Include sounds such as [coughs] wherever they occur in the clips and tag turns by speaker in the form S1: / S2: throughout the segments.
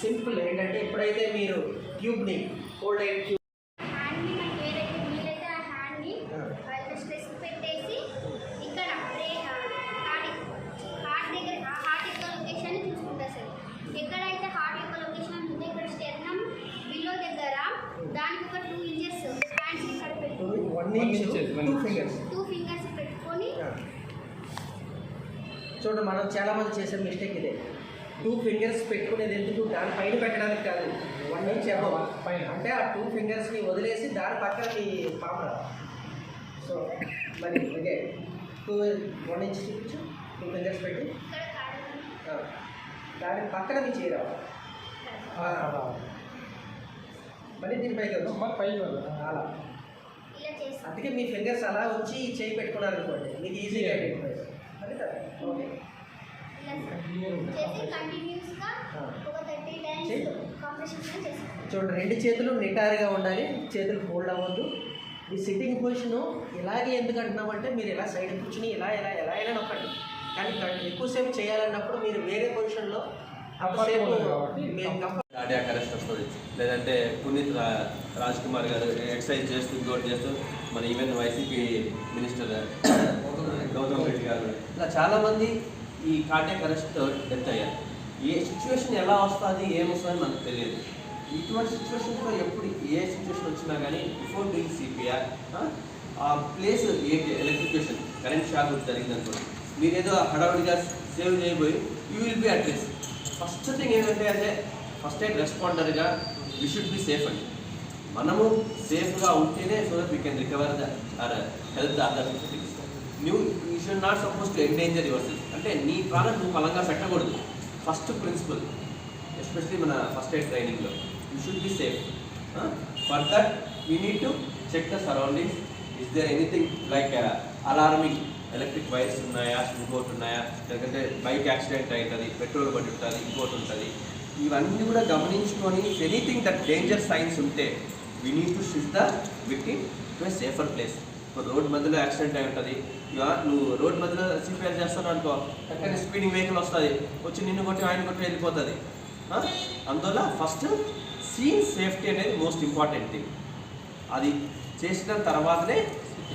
S1: Simple ఏంటంటే ఎప్పుడైతే మీరు ట్యూబ్ని కోల్డ్ అయిన ట్యూబ్
S2: ఎక్కడైతే హార్ట్ యొక్క లొకేషన్ ఉందో ఇక్కడ స్టెర్నం బిలో దగ్గర దానికి ఒక టూ ఇంచెస్ హ్యాండ్స్ ఇక్కడ
S1: టూ ఫింగర్స్.
S2: పెట్టుకొని
S1: చూడండి మనం చాలా మంది చేసే మిస్టేక్ ఇదే. టూ ఫింగర్స్ పెట్టుకునేది ఎందుకు? దాని పైన పెట్టడానికి కాదు. వన్ ఇంచ్ అబవ్
S3: పైన.
S1: అంటే ఆ టూ ఫింగర్స్ని వదిలేసి దాని పక్కన మీ పాప సో మరి ఓకే. టూ వన్ ఇంచ్ చూపించు. టూ ఫింగర్స్ పెట్టి.
S2: ఇక్కడ కాదు
S1: ఆ, దాని పక్కన మీ చీర. మళ్ళీ దీనిపైకి వచ్చి.
S3: మరి పైకి వెళ్ళదు.
S1: అలా. అందుకే మీ ఫింగర్స్ అలా వచ్చి చేయి పెట్టుకున్నారు అనుకోండి మీకు ఈజీగా అది కదా? ఓకే. చూడండి రెండు చేతులు నిటారుగా ఉండాలి చేతులు ఫోల్డ్ అవ్వద్దు. ఈ సిట్టింగ్ పొజిషను ఇలాగే ఎందుకు అంటున్నామంటే మీరు ఇలా సైడ్ కూర్చుని ఇలా ఇలా ఎలా అయినా నొక్కండి కానీ ఎక్కువసేపు చేయాలన్నప్పుడు మీరు వేరే పొజిషన్లో అంతసేపు
S4: కార్డియాక్ అరెస్ట్ వస్తుంది లేదంటే పునీత్ రా- రాజ్ కుమార్ గారు ఎక్సర్సైజ్ చేస్తూ ఇంకోటి చేస్తూ మన even YCP minister [coughs] Gautam Reddy garu. ఇలా చాలామంది ఈ కార్డియాక్ అరెస్ట్ డెత్ అయ్యారు. ఏ సిచ్యువేషన్ ఎలా వస్తుంది ఏమొస్తుంది మనకు తెలియదు. ఇటువంటి సిచ్యువేషన్స్లో ఎప్పుడు ఏ సిచ్యువేషన్ వచ్చినా కానీ బిఫోర్ డూయింగ్ సిపిఆర్ ఆ ప్లేస్ ఏంటి ఎలక్ట్రిఫికేషన్ కరెంట్ షాక్ జరిగింది మీరేదో మీరు ఏదో హడావుడిగా save చేయబోయి you will be at risk first thing ఏంటంటే అదే ఫస్ట్ ఎయిడ్ రెస్పాండర్గా వీ షుడ్ బి సేఫ్ అండి. మనము సేఫ్గా ఉంటేనే so that we can recover the our health other things new you should not suppose to endanger yourself అంటే నీ ప్రాణం నువ్వు బలంగా పెట్టకూడదు. ఫస్ట్ ప్రిన్సిపల్ ఎస్పెషలీ మన ఫస్ట్ ఎయిడ్ ట్రైనింగ్లో you should be safe for that you need to check the surroundings is there anything like alarming electric wires ఉన్నాయా? ఇంకోటి ఉన్నాయా? లేదంటే బైక్ యాక్సిడెంట్ అవుతుంది పెట్రోల్ పడి ఉంటుంది ఇంకోటి ఉంటుంది. ఇవన్నీ కూడా గమనించుకొని ఎనీథింగ్ దట్ డేంజర్ సైన్స్ ఉంటే we need to shift the victim to safer place road మధ్యలో యాక్సిడెంట్ అయి ఉంటుంది. ఇక నువ్వు రోడ్ మధ్యలో సిపిఆర్ చేస్తాను అనుకో చక్కని స్పీడింగ్ వెహికల్ వస్తుంది. వచ్చి నిన్ను కొట్టి ఆయన కొట్టి వెళ్ళిపోతుంది. అందువల్ల ఫస్ట్ సీన్ సేఫ్టీ అనేది మోస్ట్ ఇంపార్టెంట్ థింగ్ అది చేసిన తర్వాతనే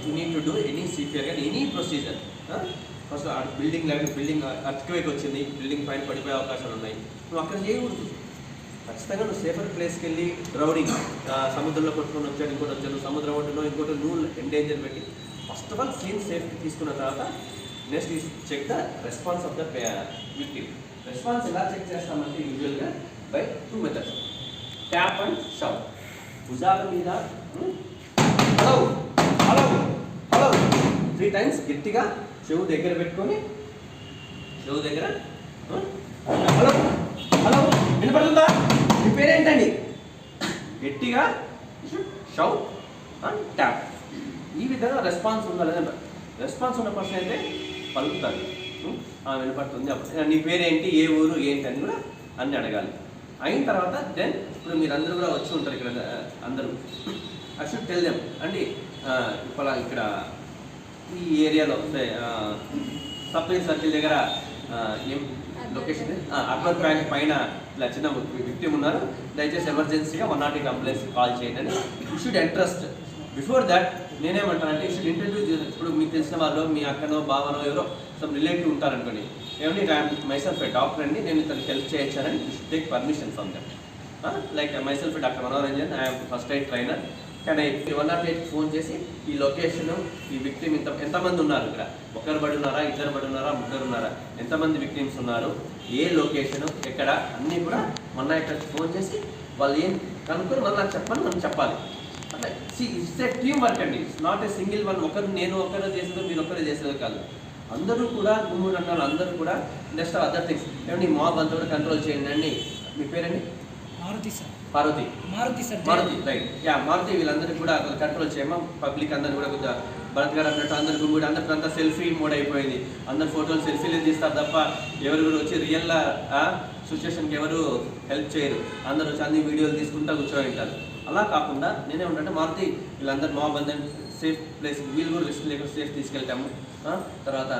S4: you need to do any CPR కానీ ఎనీ ప్రొసీజర్ ఫస్ట్ బిల్డింగ్ లేకపోతే బిల్డింగ్ అర్త్క్వేక్ వచ్చింది. బిల్డింగ్ పైన పడిపోయే అవకాశాలు ఉన్నాయి. నువ్వు అక్కడ చేయకూడదు ఖచ్చితంగా నువ్వు సేఫర్ ప్లేస్కి వెళ్ళి డ్రౌడింగ్ సముద్రంలో కొట్టుకొని వచ్చాడు ఇంకోటి వచ్చాడు సముద్రం ఒడ్డులో ఇంకోటి నువ్వు ఎండేంజర్ పెట్టి. First of all scene safety తీసుకున్న తర్వాత next is check the response of the victim response ఎలా చెక్ చేస్తామంటే యూజువల్గా by two methods tap and shout భుజాల మీద hello hello hello three times గట్టిగా చెవు దగ్గర పెట్టుకొని చెవు దగ్గర హలో హలో వినపడుతుందా? పేరేంటండి? గట్టిగా షవ్ అండ్ ట్యాప్. ఈ విధంగా రెస్పాన్స్ ఉండాలి రెస్పాన్స్ ఉన్న పర్సన్ అయితే పలుకుతారు వినపడుతుంది అప్పుడు. నీ పేరేంటి ఏ ఊరు ఏంటి అని కూడా అన్ని అడగాలి. అయిన తర్వాత దెన్ ఇప్పుడు మీరు అందరూ కూడా వచ్చి ఉంటారు ఇక్కడ అందరూ. ఐ షుడ్ టెల్ దెమ్ అండి ఇప్పుడు ఇక్కడ ఈ ఏరియాలో సప్లై సర్కిల్ దగ్గర ఏం లొకేషన్? అర్బన్ బ్యాంక్ పైన ఇలా చిన్న విక్టిమ్ ఉన్నారు. దయచేసి ఎమర్జెన్సీగా one not eight ambulance call చేయండి అని. You should interest before that నేనేమంటానంటే యూ షుడ్ ఇంటర్వ్యూ ఇప్పుడు మీకు తెలిసిన వాళ్ళు మీ అక్కనో బావనో ఎవరో సమ్ రిలేటివ్ ఉంటారనుకోండి. ఏమండి మైసెల్ఫ్ డాక్టర్ అండి. నేను ఇతను help చేయొచ్చానని you should take permission from that like myself doctor Manoranjan. I'm first aid trainer కానీ వన్ నాట్ ఎయిట్ ఫోన్ చేసి ఈ లొకేషన్ ఈ విక్టిమ్ ఇంత ఎంతమంది ఉన్నారు ఇక్కడ? ఒకరు పడి ఉన్నారా? ఇద్దరు పడి ఉన్నారా? ముగ్గురు ఉన్నారా? ఎంతమంది విక్టిమ్స్ ఉన్నారు? ఏ లొకేషన్ ఎక్కడ అన్నీ కూడా నాట్ ఎయిట్ ఫోన్ చేసి వాళ్ళు ఏం కనుక్కొని మళ్ళీ నాకు చెప్పని మనం చెప్పాలి. అట్లా ఇట్స్ ఏ టీమ్ వర్క్ అండి. It's not a single one ఒకరు నేను ఒకరు చేసేది మీరు ఒకరు చేసేది కాదు. అందరూ కూడా గుమ్మూరు అన్నారు అందరూ కూడా నెక్స్ట్ అదర్ థింగ్స్ ఏమండి మాబ్ అంతా కూడా కంట్రోల్ చేయండి అండి. మీ పేరండి?
S5: Maruthi sir.
S4: Parvathi
S5: Maruthi sir.
S4: Maruthi right yeah Maruthi వీళ్ళందరినీ కూడా కంట్రోల్ చేయమా? పబ్లిక్ అందరిని కూడా కొంచెం భరత్ గారు అన్నట్టు అందరికి కూడా అందరికి అంతా సెల్ఫీ మోడ్ అయిపోయింది. అందరు ఫోటోలు సెల్ఫీలు తీస్తారు తప్ప ఎవరు కూడా వచ్చి రియల్ సిచ్యువేషన్కి ఎవరు హెల్ప్ చేయరు. అందరూ వచ్చి అన్ని వీడియోలు తీసుకుంటా కూర్చొని ఉంటారు. అలా కాకుండా నేనే ఉంటాను మారుతి వీళ్ళందరూ మా బంధం సేఫ్ ప్లేస్ వీళ్ళు కూడా రిస్క్ లేకుండా సేఫ్ తీసుకెళ్తాము. తర్వాత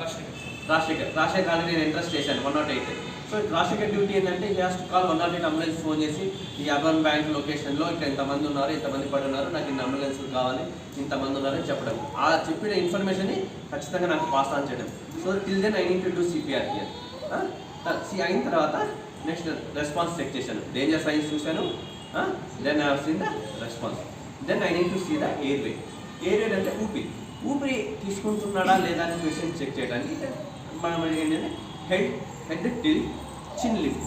S4: రాజశేఖర్. రాజశేఖర్. ఆల్రెడీ నేను ఇంట్రెస్ట్ చేశాను one not eight so Rajasekhar duty ఏంటంటే ఈ to call one not eight ambulance phone చేసి ఈ అర్బన్ బ్యాంక్ లొకేషన్లో ఇక్కడ ఇంతమంది ఉన్నారు ఇంతమంది పడి ఉన్నారు నాకు ఇన్ని అంబులెన్స్ కావాలి ఇంతమంది ఉన్నారని చెప్పడం. ఆ చెప్పిన ఇన్ఫర్మేషన్ని ఖచ్చితంగా నాకు పాస్ ఆన్ చేయడం. So till then I need to do CPR here అయిన తర్వాత నెక్స్ట్ రెస్పాన్స్ చెక్ చేశాను. డేంజర్ సైన్స్ చూశాను. Then I seen the response then I need to see the airway air అంటే ఊపిరి. ఊపిరి తీసుకుంటున్నాడా లేదా అని క్వశ్చన్ చెక్ చేయడానికి మనం ఏంటంటే head head tilt chin lift.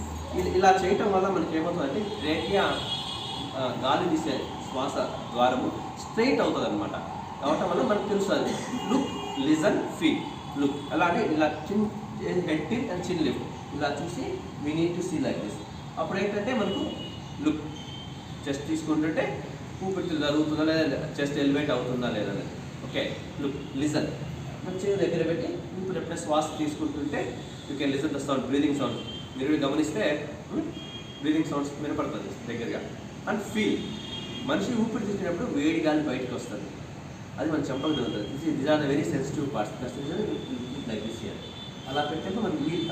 S4: ఇలా చేయటం వల్ల మనకి ఏమవుతుందంటే రేఖియా గాలి తీసే శ్వాస ద్వారము స్ట్రైట్ అవుతుంది అనమాట అవటం వల్ల మనకు తెలుస్తుంది. Look listen feel. లుక్. అలాగే ఇలా chin head tilt and chin lift. ఇలా చూసి we need to see like this అప్పుడు ఏంటంటే మనకు లుక్. చెస్ట్ తీసుకుంటుంటే ఊపిరితిత్తులు జరుగుతుందా లేదా? చెస్ట్ ఎలివేట్ అవుతుందా లేదా ఓకే లుక్ లిజన్. మంచిగా దగ్గర పెట్టి ఊపిరి ఎప్పుడైనా శ్వాస తీసుకుంటుంటే you can listen the sound breathing sound మీరు గమనిస్తే బ్రీదింగ్ సౌండ్స్ వినపడుతుంది దగ్గరగా. అండ్ ఫీల్ మనిషి ఊపిరి తీసుకున్నప్పుడు వేడి గాలి బయటకు వస్తుంది. అది మన చెంపలు జరుగుతుంది this this are the very sensitive parts like this ear అలా పెట్టేస్తే మనం వీల్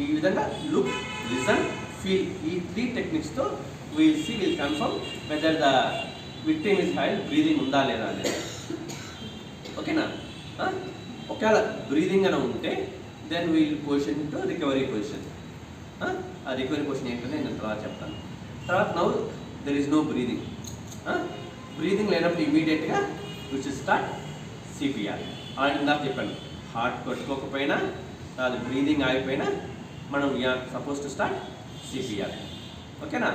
S4: ఈ విధంగా లుక్ లిసన్ ఫీల్ ఈ three టెక్నిక్స్తో we'll see will confirm whether the victim is hail breathing ఉందా లేదా అనేది. ఓకేనా ఒకవేళ బ్రీదింగ్ అని ఉంటే then we'll position to recovery position ఆ రికవరీ పొజిషన్ ఏంటంటే నేను తర్వాత చెప్తాను. తర్వాత now there is no breathing breathing లేనప్పుడు ఇమీడియట్గా విచ్ స్టార్ట్ సిపిఆర్ అండ్ ఇందాక చెప్పాను. హార్ట్ కొట్టుకోకపోయినా అది బ్రీదింగ్ ఆగిపోయినా మనం సపోజ్ టు స్టార్ట్ సిపిఆర్ ఓకేనా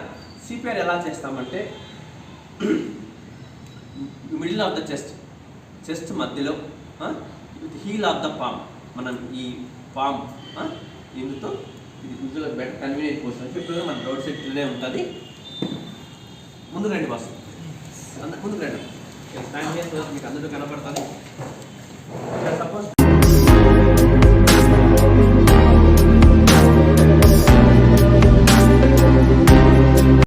S4: సిపిఆర్ ఎలా చేస్తామంటే middle of the chest chest మధ్యలో with heel of the palm మనం ఈ ఫామ్. ఇందుతో ఇది ఇందులో బెటర్ కన్వీనియంట్ పోస్ట్ చెప్పి మన రోడ్ సైడ్ ఇట్లనే ఉంటుంది. ముందు రండి బాస్. అంత ముందుకు రండి. స్టాండ్ చేసిన మీకు అందరూ కనపడుతుంది